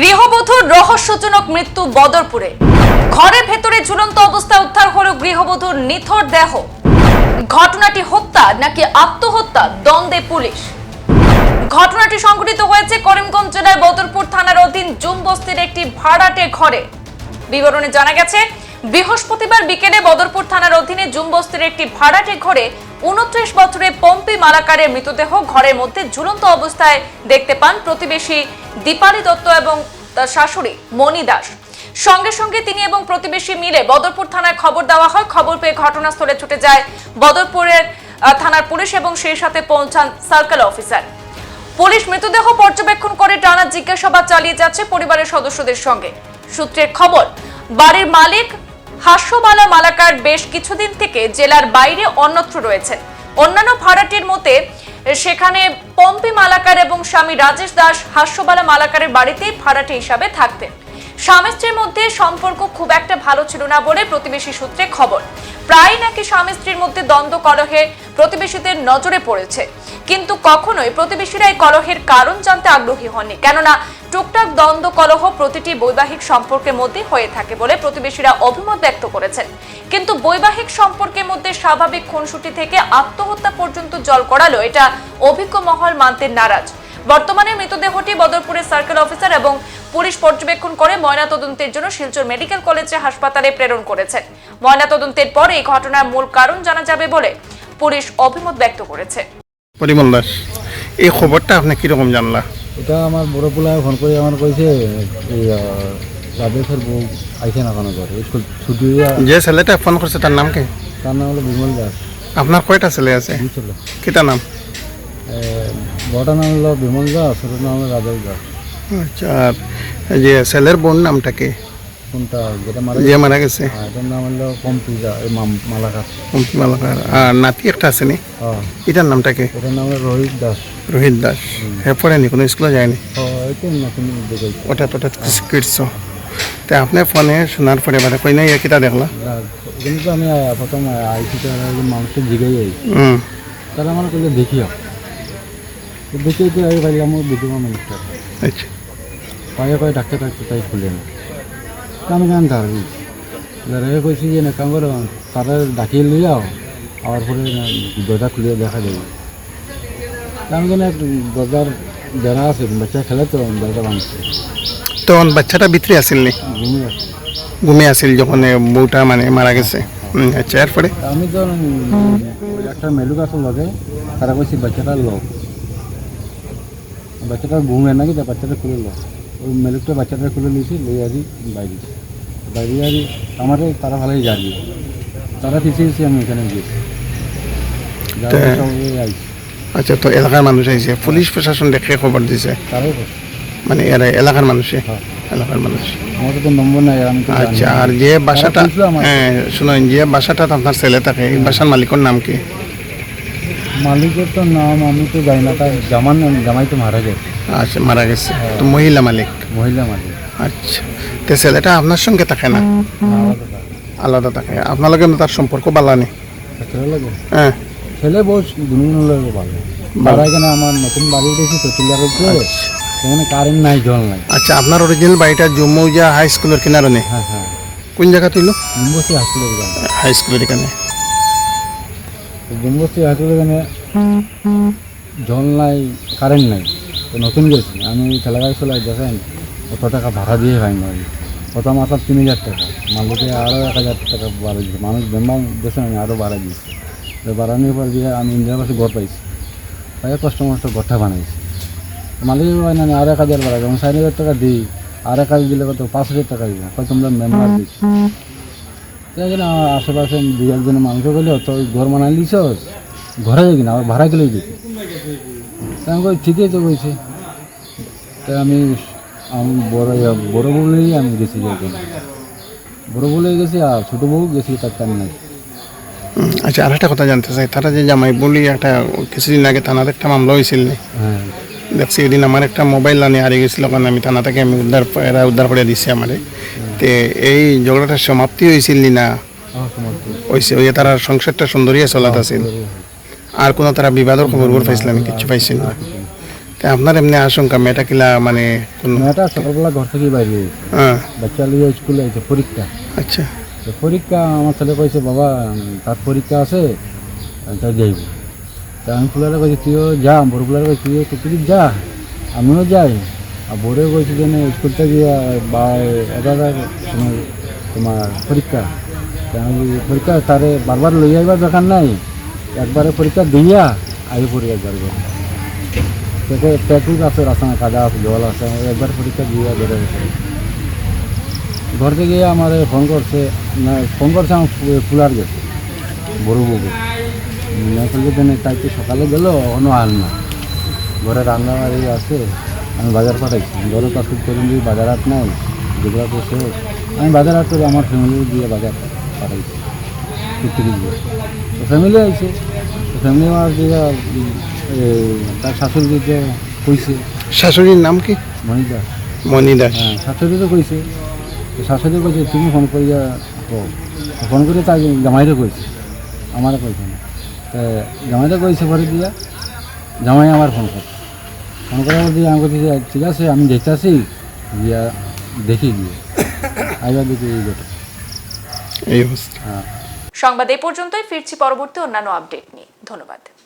গৃহবধূর রহস্যজনক মৃত্যু বদরপুরে। ঘরের ভেতরে ঝুলন্ত অবস্থায় উদ্ধার হলো গৃহবধূর নিথর দেহ। ঘটনাটি হত্যা নাকি আত্মহত্যা? দ্বন্দ্বে পুলিশ। ঘটনাটি সংঘটিত হয়েছে করিমগঞ্জ জেলার বদরপুর থানার অধীন জুম বস্তির একটি ভাড়াটে ঘরে। বিবরণে জানা গেছে, বৃহস্পতিবার বিকেলে বদরপুর থানার অধীনে জুম বস্তির একটি ভাড়াটে ঘরে উনত্রিশ বছরের পম্পি মালাকারের মৃতদেহ ঘরের মধ্যে ঝুলন্ত অবস্থায় দেখতে পান প্রতিবেশী দীপালি দত্ত এবং তার শাশুড়ি মণি দাস। সঙ্গে সঙ্গে তিনি এবং প্রতিবেশী মিলে বদরপুর থানায় খবর দেওয়া হয়। খবর পেয়ে ঘটনাস্থলে ছুটে যায় বদরপুরের থানার পুলিশ এবং সেই সাথে পৌঁছান সার্কেল অফিসার। পুলিশ মৃতদেহ পর্যবেক্ষণ করে টানা জিজ্ঞাসাবাদ চালিয়ে যাচ্ছে পরিবারের সদস্যদের সঙ্গে। সূত্রের খবর, বাড়ির মালিক হাস্যবালা মালাকার বেশ কিছুদিন থেকে জেলার বাইরে অন্যত্র রয়েছেন অন্যান্য ভাড়াটির মতে, সেখানে পম্পি মালাকার এবং স্বামী রাজেশ দাস হাস্যবালা মালাকারের বাড়িতেই ভাড়াটি হিসাবে থাকতেন। স্বামী স্ত্রীর মধ্যে সম্পর্ক খুব একটা ভালো ছিল না বলে প্রতিবেশী সূত্রে খবর। প্রায় নাকি স্বামী স্ত্রীর মধ্যে দ্বন্দ্ব কলহে প্রতিবেশীদের নজরে পড়েছে। কিন্তু কখনোই প্রতিবেশীরা এই কলহের কারণ জানতে আগ্রহী হননি। কেননা টুকটাক দ্বন্দ্ব, কলহ প্রতিটি বৈবাহিক সম্পর্কের মধ্যে হয়ে থাকে বলে প্রতিবেশীরা অভিমত ব্যক্ত করেছেন। কিন্তু বৈবাহিক সম্পর্কের মধ্যে স্বাভাবিক খুনসুটি থেকে আত্মহত্যা পর্যন্ত জল করালো, এটা অভিজ্ঞ মহল মানতে নারাজ। বর্তমানে মৃতদেহটি বদরপুরের সার্কেল অফিসার এবং পুলিশ পর্যবেক্ষণ করে ময়নাতদন্তের জন্য শিলচর মেডিকেল কলেজে হাসপাতালে প্রেরণ করেছেন। ময়নাতদন্তের পর এই ঘটনার মূল কারণ জানা যাবে বলে পুলিশ অভিমত ব্যক্ত করেছে। পরিমল দাস এই খবরটা আপনি কীরকম জানলা? এটা আমার বড় পোলায় ফোন করে আমার কইছে রাধেশ্বর বউ আইসে না কোনো ঘরে স্কুল ছুটি যে ছেলেটা ফোন করছে তার নাম কি? তার নাম হলো বিমল দাস। আপনার কয়টা ছেলে আছে? দুই নাম? বড়টার নাম হলো বিমল দাস ছোটোর নাম হলো রাধেশ দাস। আচ্ছা এই যে ছেলের বোন নামটা কি? কোনটা যেটা মারা যে মারা গেছে। হ্যাঁ, এটার নাম হলো মালাকার। মালাকার। আর নাতি একটা আছে নি? হ্যাঁ। এটার নামটা কি? এটার নাম হলো রোহিত দাস। রোহিত দাস। হে পড়েনি কোনো স্কুলে যায়নি? ওটা তে আপনি ফোনে শোনার পরে মানে কই কিটা দেখলা? কিন্তু আমি আহ, প্রথম আইসিতে মানুষকে জিগাই আই হুম। তারা আমার কইলে দেখিও তো দেখে তো আই পাইলাম আমার বিধবা মানুষটা আচ্ছা। পায়ে পায়ে ডাক্তার ডাক্তার তাই খুলে না। তা আমি জানতে পারবি রেখে কইছি যে না কাম করো তারা ডাকিয়ে নিয়ে যাও আবার পরে দরজা খুলে দেখা যাবে আমি কেন দরজার যারা আছে বাচ্চা খেলে তো দরজা ভাঙছে। তখন বাচ্চাটা ভিতরে আসিল নি? ঘুমিয়ে আছে। ঘুমিয়ে আসিল যখন বউটা মানে মারা গেছে। আচ্ছা এরপরে? আমি তো একটা মেলুক আসল লাগে তারা কইছি বাচ্চাটার লোক বাচ্চাটা ঘুমে নাকি বাচ্চাটা খুলে লোক ওই মেলুকটা বাচ্চাটা খুলে নিয়েছি লই আছি বাইরে। বাইরে আছি আমার তারা ভালোই জানি। তারা পিছিয়ে পিছিয়ে আমি এখানে গিয়েছি। আচ্ছা তো এলাকার মানুষ আইছে। পুলিশ প্রশাসন দেখে খবর দিছে? মানে এরা এলাকার মানুষে হ্যাঁ। এলাকার মানুষ। আমার তো নম্বর নাই আমি তো আচ্ছা আর যে বাসাটা। হ্যাঁ শুনুন যে বাসাটা আপনার ছেলে থাকে এই বাসার মালিকের নাম কি? মালিকের তো নাম আমি তো জানি না তার জামার নাম জামাই তো মারা গেছে। আচ্ছা মারা গেছে। তো মহিলা মালিক? মহিলা মালিক। আচ্ছা। তো ছেলেটা আপনার সঙ্গে থাকে না? আলাদা থাকে। আপনার লগে তার সম্পর্ক ভালো নেই? হ্যাঁ। ছেলে বউ দুজন লাগে ভালো। বাড়া এখানে আমার নতুন বাড়ি উঠেছি তো টিলার উপরে সেখানে কারেন্ট নাই জল নাই। আচ্ছা আপনার অরিজিনাল বাড়িটা জুমৌজা হাই স্কুলের কিনারে নেই? হ্যাঁ হ্যাঁ। কোন জায়গা তুইল? জুম্বস্তি হাসপাতাল হাই স্কুলের এখানে। জুম্বস্তি হাসপাতাল এখানে জল নাই কারেন্ট নাই। নতুন গেছি। আমি ঠেলাগাড়ি চলে দেখেন, কত টাকা ভাড়া দিয়ে পাই না কত মাসের তিন হাজার টাকা। মালিকে আরও এক হাজার টাকা বাড়া দিয়েছে মানুষ বেমার দেশে আমি আরও বাড়া দিয়েছি বাড়ানোর পর দিয়ে আমি ইন্দিরা পাশে ঘর পাইছি। পাই কষ্ট ঘরটা বানাইছি। মালিক হয় না আর এক হাজার বাড়া আমি চার হাজার টাকা দিই। আর এক হাজার দিলে কত? পাঁচ হাজার টাকা দিই কয়, তোমরা মেম্বার দিচ্ছ। তাই জন্য আমার আশেপাশে দু একজনের মানুষ বলে তো ঘর বানাই দিছ ঘরে যাই কিনা আবার ভাড়া গেলেই দিতি আমি কই ঠিকই তো বলছে তাই আমি আমি বড় বড় বলেই আমি গেছি বড় বলে গেছি আর ছোটো বউ গেছি তার টাইম নাই। আচ্ছা আর একটা কথা জানতে চাই। তারা যে জামাই বলি একটা কিছুদিন আগে থানাতে একটা মামলা হয়েছিল হ্যাঁ। দেখছি এদিন আমার একটা মোবাইল আনি হারিয়ে গেছিল কারণ আমি থানা থেকে আমি উদ্ধার এরা উদ্ধার করে দিচ্ছি আমারে। তে এই ঝগড়াটার সমাপ্তি হয়েছিল নি? হয়েছে ওই তারা সংসারটা সুন্দরিয়া চলাত আছিল। আর কোনো তারা বিবাদর খবর খবর পাইছিল আমি কিচ্ছু পাইছি না। তা আপনার এমনি আশঙ্কা মেয়েটা কিলা মানে কোন মেয়েটা সকালবেলা ঘর থেকে বাইরে হ্যাঁ। বাচ্চা লিয়ে স্কুলে আছে পরীক্ষা। আচ্ছা। তো পরীক্ষা আমার ছেলে কইছে বাবা তার পরীক্ষা আছে তাই যাইব। তা আমি ফুলারে কইছি তুইও যা বড় ফুলারে কইছি তুইও তুই যা আমিও যাই। আর বড়ে কইছি যে না স্কুল থেকে বা এগারোটার সময় তোমার পরীক্ষা। পরীক্ষা তারে বারবার লই আইবার দরকার নাই। একবারে পরীক্ষা দিয়া আগে পড়ে একবার করে পেটে পেটুক আছে রাস্তা কাদা আছে, জল আছে, একবার পরীক্ষা দিয়া বেড়ে গেছে। ঘর থেকে আমার ফোন করছে, না ফোন করছে আমার ফুলার গেছে বড় বউ। মেয়েকে দেনে তাই সকালে গেল, এখনও আল না। ঘরে রান্না বাড়ি আছে, আমি বাজার পাঠাইছি। ঘরে কাজ করে বাজার হাট নাই, যেগুলো শেষ আমি বাজার হাট করে আমার ফ্যামিলি দিয়ে বাজার পাঠাইছি। ফ্যামিলি আইছে তো ফ্যামিলি আমার দিয়ে তার শাশুড়ি দিতে কইছে। শাশুড়ির নাম কি? মহিলা মণি দাস। হ্যাঁ শাশুড়ি তো কইছে। শাশুড়ি কইছে তুমি ফোন করিয়া ফোন করে তাই জামাইরে কইছে। আমারও কইছে না। তো জামাইরে কইছে পরে দিয়া জামাই আমার ফোন করছে। ফোন করার দিয়ে আমি কইছি যে, ঠিক আছে আমি দেখতেছি। গিয়া দেখি গিয়ে। আইবার দেখি এই এই অবস্থা। হ্যাঁ। সংবাদ এই পর্যন্তই ফিরছি পরবর্তী অন্যান্য আপডেট নিয়ে। ধন্যবাদ।